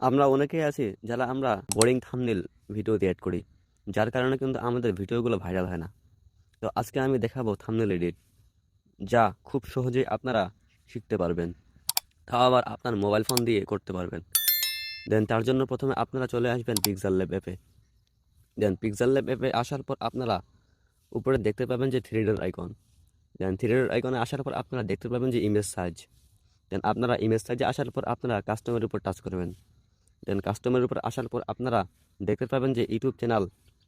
আমরা অনেকেই আছি যারা আমরা বোরিং থামনেল ভিডিও এড করি, যার কারণে কিন্তু আমাদের ভিডিওগুলো ভাইরাল হয় না। তো আজকে আমি দেখাবো থামনেল এডিট যা খুব সহজেই আপনারা শিখতে পারবেন। তাও আবার আপনার মোবাইল ফোন দিয়ে করতে পারবেন। দেন তার জন্য প্রথমে আপনারা চলে আসবেন পিক্সেল ল্যাব অ্যাপে দেন পিক্সেল ল্যাব অ্যাপে আসার পর আপনারা উপরে দেখতে পাবেন যে থ্রি ডের আইকন দেন থ্রি ডের আইকনে আসার পর আপনারা দেখতে পাবেন যে ইমেজ সাইজ দেন আপনারা ইমেজ সাইজে আসার পর আপনারা কাস্টমারের উপর টাচ করবেন। দেন কাস্টমারের উপর আসার পর আপনারা দেখতে পাবেন যে ইউটিউব চ্যানেল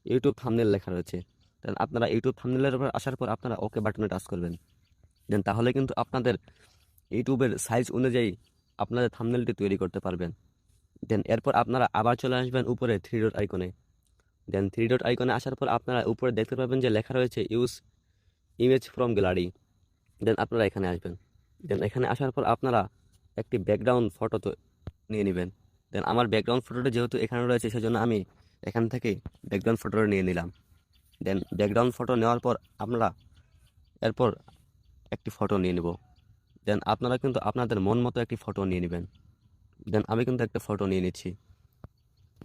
ইউটিউব থামনেল লেখা রয়েছে। দেন আপনারা ইউটিউব থামনেলের উপর আসার পর আপনারা ওকে বাটনে টাচ করবেন। দেন তাহলে কিন্তু আপনাদের ইউটিউবের সাইজ অনুযায়ী আপনাদের থামনেলটি তৈরি করতে পারবেন। দেন এরপর আপনারা আবার চলে আসবেন উপরে থ্রি ডট আইকনে দেন থ্রি ডট আইকনে আসার পর আপনারা উপরে দেখতে পাবেন যে লেখা রয়েছে ইউজ ইমেজ ফ্রম গ্যালারি দেন আপনারা এখানে আসবেন। দেন এখানে আসার পর আপনারা একটি ব্যাকগ্রাউন্ড ফটো তো নিয়ে নেবেন। দেন আমার ব্যাকগ্রাউন্ড ফটোটা যেহেতু এখানে রয়েছে, সেজন্য আমি এখান থেকে ব্যাকগ্রাউন্ড ফটোটা নিয়ে নিলাম। দেন ব্যাকগ্রাউন্ড ফটো নেওয়ার পর আমরা এরপর একটি ফটো নিয়ে নেব। দেন আপনারা কিন্তু আপনাদের মন মতো একটি ফটো নিয়ে নেবেন। দেন আমি কিন্তু একটা ফটো নিয়ে নিচ্ছি।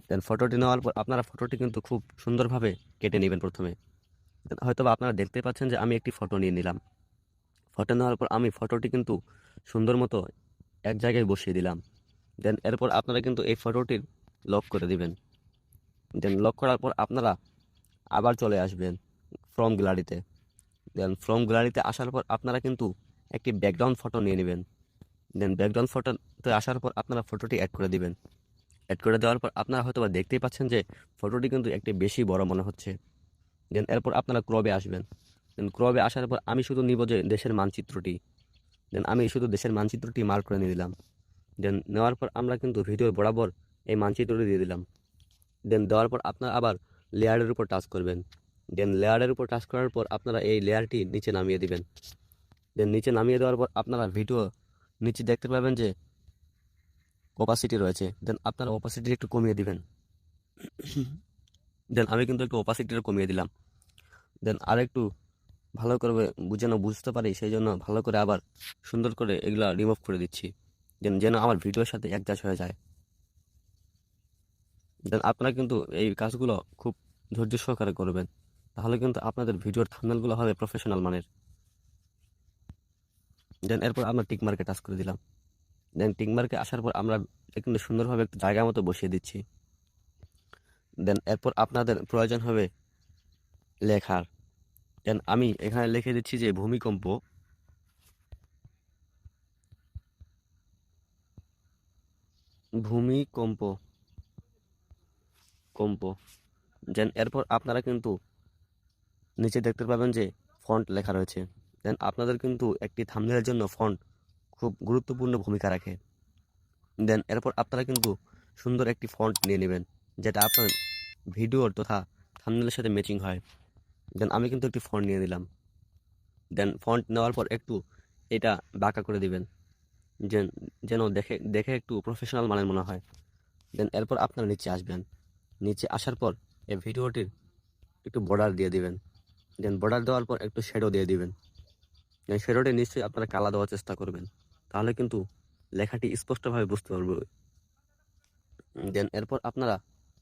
দেন ফটোটি নেওয়ার পর আপনারা ফটোটি কিন্তু খুব সুন্দরভাবে কেটে নেবেন প্রথমে। হয়তো আপনারা দেখতে পাচ্ছেন যে আমি একটি ফটো নিয়ে নিলাম। ফটো নেওয়ার পর আমি ফটোটি কিন্তু সুন্দর মতো এক জায়গায় বসিয়ে দিলাম। দেন এরপর আপনারা কিন্তু এই ফটোটির লক করে দিবেন। দেন লক করার পর আপনারা আবার চলে আসবেন ফ্রম গ্যালারিতে দেন ফ্রম গ্যালারিতে আসার পর আপনারা কিন্তু একটি ব্যাকগ্রাউন্ড ফটো নিয়ে নেবেন। দেন ব্যাকগ্রাউন্ড ফটোতে আসার পর আপনারা ফটোটি অ্যাড করে দিবেন। অ্যাড করে দেওয়ার পর আপনারা হয়তো বা দেখতেই পাচ্ছেন যে ফটোটি কিন্তু একটি বেশি বড় মনে হচ্ছে। দেন এরপর আপনারা ক্রবে আসবেন। দেন ক্রবে আসার পর আমি শুধু নিব যে দেশের মানচিত্রটি। দেন আমি শুধু দেশের মানচিত্রটি মার্ক করে নিয়ে দিলাম দেন নেওয়ার পর আমরা কিন্তু ভিডিওর বরাবর এই মানচিত্রটি দিয়ে দিলাম। দেন দেওয়ার পর আপনারা আবার লেয়ারের উপর টাচ করবেন। দেন লেয়ারের উপর টাচ করার পর আপনারা এই লেয়ারটি নিচে নামিয়ে দিবেন। দেন নিচে নামিয়ে দেওয়ার পর আপনারা ভিডিও নিচে দেখতে পাবেন যে ওপাসিটি রয়েছে। দেন আপনারা ওপাসিটি একটু কমিয়ে দিবেন। দেন আমি কিন্তু একটু ওপাসিটিটা কমিয়ে দিলাম। দেন আর একটু ভালো করে যেন বুঝতে পারি, সেই জন্য ভালো করে আবার সুন্দর করে এগুলা রিমুভ করে দিচ্ছি। যেন যেন আমার ভিডিওর সাথে অ্যাডজাস্ট হয়ে যায়। দেন আপনারা কিন্তু এই কাজগুলো খুব ধৈর্য সহকারে করবেন। তাহলে কিন্তু আপনাদের ভিডিওর থাম্বনেলগুলো হবে প্রফেশনাল মানের। দেন এরপর আমরা টিক মার্কে টাচ করে দিলাম। দেন টিক মার্কে আসার পর আমরা কিন্তু সুন্দরভাবে একটু জায়গা মতো বসিয়ে দিচ্ছি। দেন এরপর আপনাদের প্রয়োজন হবে লেখার। দেন আমি এখানে লিখে দিচ্ছি যে ভূমিকম্প ভূমিকম্প। কম্প। দেন এরপর আপনারা কিন্তু নিচে দেখতে পাবেন যে ফন্ট লেখা রয়েছে। দেন আপনাদের কিন্তু একটি থাম্বনেলের জন্য ফন্ট খুব গুরুত্বপূর্ণ ভূমিকা রাখে। দেন এরপর আপনারা কিন্তু সুন্দর একটি ফন্ট নিয়ে নেবেন, যেটা আপনার ভিডিওর তথা থাম্বনেলের সাথে ম্যাচিং হয়। দেন আমি কিন্তু একটি ফন্ট নিয়ে নিলাম। দেন ফন্ট নেওয়ার পর একটু এটা বাঁকা করে দিবেন। যেন যেন দেখে দেখে একটু প্রফেশনাল মানের মনে হয়। দেন এরপর আপনারা নিচে আসবেন। নিচে আসার পর এই ভিডিওটির একটু বর্ডার দিয়ে দিবেন। দেন বর্ডার দেওয়ার পর একটু শ্যাডো দিয়ে দিবেন। দেন শ্যাডোটি নিশ্চয়ই আপনারা কালা দেওয়ার চেষ্টা করবেন। তাহলে কিন্তু লেখাটি স্পষ্টভাবে বুঝতে পারবে। দেন এরপর আপনারা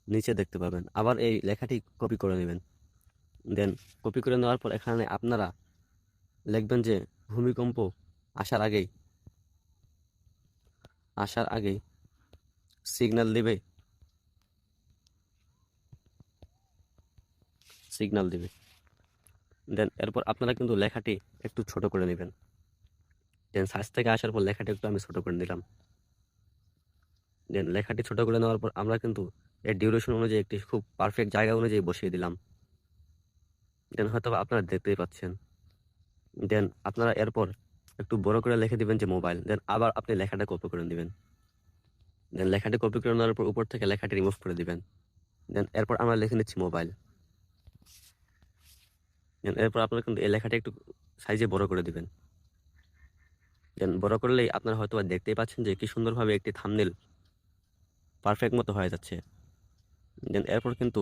নিচে দেখতে পাবেন। আবার এই লেখাটি কপি করে নেবেন। দেন কপি করে নেওয়ার পর এখানে আপনারা লিখবেন যে, ভূমিকম্প আসার আগেই আসার আগেই সিগন্যাল দিবে। সিগন্যাল দিবে। দেন এরপর আপনারা কিন্তু লেখাটি একটু ছোট করে নেবেন। দেন সাইজ থেকে আসার পর লেখাটি একটু আমি ছোট করে নিলাম। দেন লেখাটি ছোট করে নেওয়ার পর আমরা কিন্তু এর ডিউরেশন অনুযায়ী একটি খুব পারফেক্ট জায়গা অনুযায়ী বসিয়ে দিলাম। দেন হয়তো আপনারা দেখতেই পাচ্ছেন। দেন আপনারা এরপর একটু বড় করে লিখে দিবেন যে মোবাইল, দেন আবার আপনি লেখাটা কপি করে দিবেন। দেন লেখাটি কপি করে নেওয়ার পর উপর থেকে লেখাটি রিমুভ করে দিবেন। দেন এরপর আমরা লিখে নিচ্ছি মোবাইল। দেন এরপর আপনার কিন্তু এই লেখাটা একটু সাইজে বড় করে দিবেন। দেন বড় করলেই আপনারা হয়তো দেখতেই পাচ্ছেন যে কি সুন্দরভাবে একটি থামনেল পারফেক্ট মতো হয়ে যাচ্ছে। দেন এরপর কিন্তু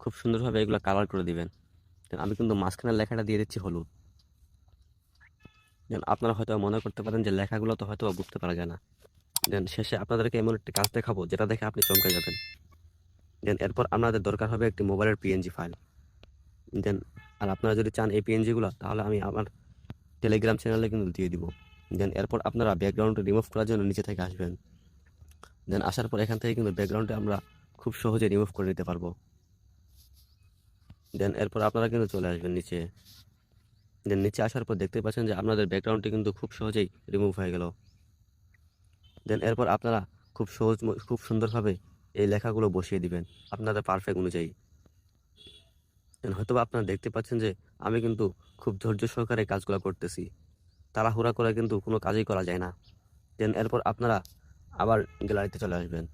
খুব সুন্দরভাবে এগুলো কালার করে দিবেন। আমি কিন্তু মাঝখানের লেখাটা দিয়ে দিচ্ছি হলুদ। দেন আপনারা হয়তো মনে করতে পারেন যে লেখাগুলো তো হয়তো বুঝতে পারা যায় না। দেন শেষে আপনাদেরকে এমন একটি কাজ দেখাবো, যেটা দেখে আপনি চমকে যাবেন। দেন এরপর আপনাদের দরকার হবে একটি মোবাইলের পিএনজি ফাইল দেন আর আপনারা যদি চান এই পিএনজিগুলো তাহলে আমি আমার টেলিগ্রাম চ্যানেলে কিন্তু দিয়ে দিব। দেন এরপর আপনারা ব্যাকগ্রাউন্ডে রিমুভ করার জন্য নিচে থেকে আসবেন। দেন আসার পর এখান থেকে কিন্তু ব্যাকগ্রাউন্ডে আমরা খুব সহজে রিমুভ করে নিতে পারব। দেন এরপর আপনারা কিন্তু চলে আসবেন নিচে। দেন নিচে আসার পর দেখতে পাচ্ছেন যে আপনাদের ব্যাকগ্রাউন্ডটি কিন্তু খুব সহজেই রিমুভ হয়ে গেল। দেন এরপর আপনারা খুব সহজ খুব সুন্দরভাবে এই লেখাগুলো বসিয়ে দিবেন আপনাদের পারফেক্ট অনুযায়ী। দেন হয়তোবা আপনারা দেখতে পাচ্ছেন যে আমি কিন্তু খুব ধৈর্য সহকারে কাজগুলো করতেছি। তাড়াহুড়া করে কিন্তু কোনো কাজই করা যায় না। দেন এরপর আপনারা আবার গ্যালারিতে চলে আসবেন।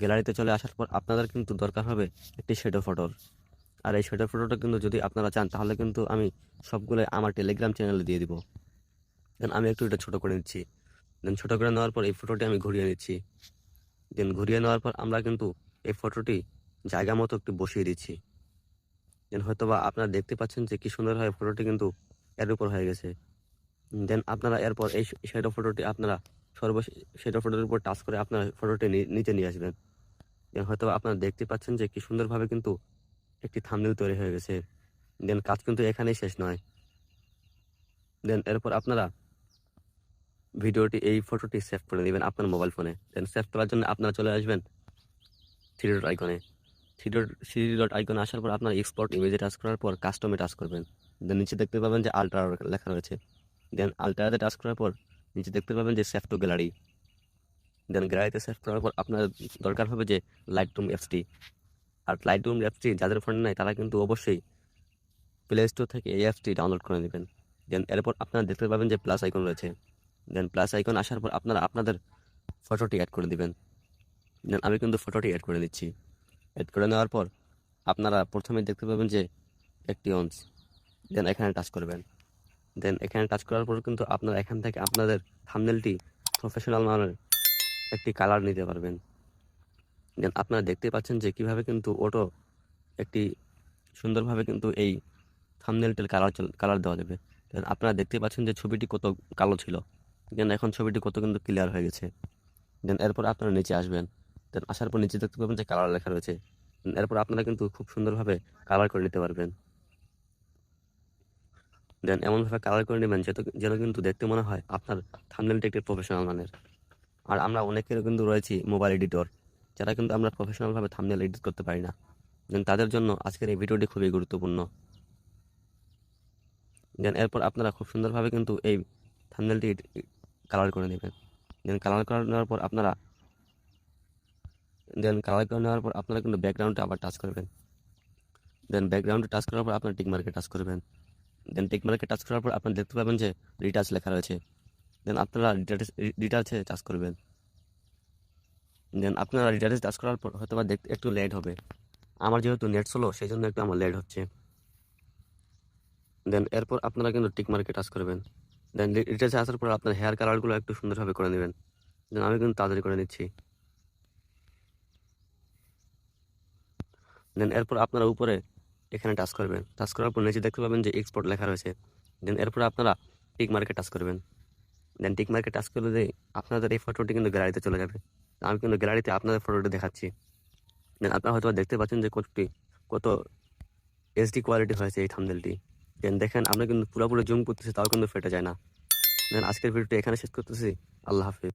গ্যালারিতে চলে আসার পর আপনাদের কিন্তু দরকার হবে একটি শেডো ফটোর আর এই শেডো ফটোটা কিন্তু যদি আপনারা চান, তাহলে কিন্তু আমি সবগুলো আমার টেলিগ্রাম চ্যানেলে দিয়ে দিব। দেন আমি একটু এটা ছোটো করে নিচ্ছি। দেন ছোটো করে নেওয়ার পর এই ফটোটি আমি ঘুরিয়ে নিচ্ছি। দেন ঘুরিয়ে নেওয়ার পর আমরা কিন্তু এই ফটোটি জায়গা মতো একটু বসিয়ে দিচ্ছি। দেন হয়তো বা আপনারা দেখতে পাচ্ছেন যে কি সুন্দরভাবে ফটোটি কিন্তু এর উপর হয়ে গেছে। দেন আপনারা এরপর এই শ্যাডো ফটোটি আপনারা সর্ব শ্যাডো ফটোর উপর টাচ করে আপনারা ফটোটি নিচে নিয়ে আসবেন। দেন হয়তো আপনারা দেখতে পাচ্ছেন যে কী সুন্দরভাবে কিন্তু একটি থাম্বনেল তৈরি হয়ে গেছে। দেন কাজ কিন্তু এখানেই শেষ নয়। দেন এরপর আপনারা ভিডিওটি এই ফটোটি সেভ করে নেবেন আপনার মোবাইল ফোনে দেন সেভ করার জন্য আপনারা চলে আসবেন থ্রি ডট আইকনে থ্রি ডট থ্রি ডট আইকনে আসার পর আপনার এক্সপোর্ট ইমেজে টাচ করার পর কাস্টমে টাচ করবেন। দেন নিচে দেখতে পাবেন যে আল্ট্রা লেখা রয়েছে। দেন আল্ট্রাতে টাচ করার পর নিচে দেখতে পাবেন যে সেভ টু গ্যালারি দেন গ্যালারিতে সেভ করার পর আপনার দরকার হবে যে লাইট রুম অ্যাপসটি আর লাইট রুম অ্যাপসটি যাদের ফোনে নাই, তারা কিন্তু অবশ্যই প্লে স্টোর থেকে এই অ্যাপসটি ডাউনলোড করে নেবেন। দেন এরপর আপনারা দেখতে পাবেন যে প্লাস আইকন রয়েছে। দেন প্লাস আইকন আসার পর আপনারা আপনাদের ফটোটি অ্যাড করে দিবেন। দেন আমি কিন্তু ফটোটি অ্যাড করে নিচ্ছি। অ্যাড করে নেওয়ার পর আপনারা প্রথমে দেখতে পাবেন যে একটি অঞ্চ দেন এখানে টাচ করবেন। দেন এখানে টাচ করার পর কিন্তু আপনারা এখান থেকে আপনাদের থামনেলটি প্রফেশনাল মানের একটি কালার নিতে পারবেন। আপনারা দেখতে পাচ্ছেন যে কীভাবে কিন্তু অটো একটি সুন্দরভাবে কিন্তু এই থামনেলটির কালার কালার দেওয়া যাবে। আপনারা দেখতে পাচ্ছেন যে ছবিটি কত কালো ছিল। দেন এখন ছবিটি কত কিন্তু ক্লিয়ার হয়ে গেছে। দেন এরপর আপনারা নিচে আসবেন। দেন আসার পর নিচে দেখতে পাবেন যে কালার লেখা রয়েছে। এরপর আপনারা কিন্তু খুব সুন্দরভাবে কালার করে নিতে পারবেন। দেন এমনভাবে কালার করে নেবেন যেন যেন কিন্তু দেখতে মনে হয় আপনার থামনেলটি একটি প্রফেশনাল মানের। আর আমরা অনেকের কিন্তু রয়েছি মোবাইল এডিটর যারা কিন্তু আমরা প্রফেশনালভাবে থামনেল এডিট করতে পারি না। দেন তাদের জন্য আজকের এই ভিডিওটি খুবই গুরুত্বপূর্ণ। দেন এরপর আপনারা খুব সুন্দরভাবে কিন্তু এই থামনেলটি কালার করে নেবেন। দেন কালার করে নেওয়ার পর আপনারা দেন কালার করে নেওয়ার পর আপনারা কিন্তু ব্যাকগ্রাউন্ডটা আবার টাচ করবেন। দেন ব্যাকগ্রাউন্ডে টাচ করার পর আপনার টিক মার্কে টাচ করবেন। দেন টিক মার্কে টাচ করার পর আপনারা দেখতে পাবেন যে রিটাচ লেখা রয়েছে। দেন আপনারা রিটাচে টাচ করবেন। দেন আপনারা রিটাচে টাচ করার পর হয়তো বা দেখতে একটু লেট হবে। আমার যেহেতু নেট স্লো সেই জন্য একটু আমার লেট হচ্ছে। দেন এরপর আপনারা কিন্তু টিক মার্কে টাচ করবেন। দেন রিটাচে আসার পর আপনার হেয়ার কালারগুলো একটু সুন্দরভাবে করে নেবেন। দেন আমি কিন্তু তাড়াতাড়ি করে নিচ্ছি। দেন এরপর আপনারা উপরে এখানে টাচ করবেন। টাচ করার পর নিচে দেখতে পাবেন যে এক্সপোর্ট লেখা রয়েছে। দেন এরপর আপনারা টিক মার্কে টাচ করবেন। দেন টিক মার্কে টাচ করলে আপনাদের এই ফটোটি কিন্তু গ্যালারিতে চলে যাবে। আমি কিন্তু গ্যালারিতে আপনাদের ফটোটা দেখাচ্ছি। দেন আপনারা হয়তো দেখতে পাচ্ছেন যে কতটি কত এইচডি কোয়ালিটি হয়েছে এই থামদেলটি দেন দেখেন, আমরা কিন্তু পুরোপুরি জুম করতেছি, তাও কিন্তু ফেটে যায় না। দেন আজকের ভিডিওটি এখানে শেষ করতেছি। আল্লাহ হাফিজ।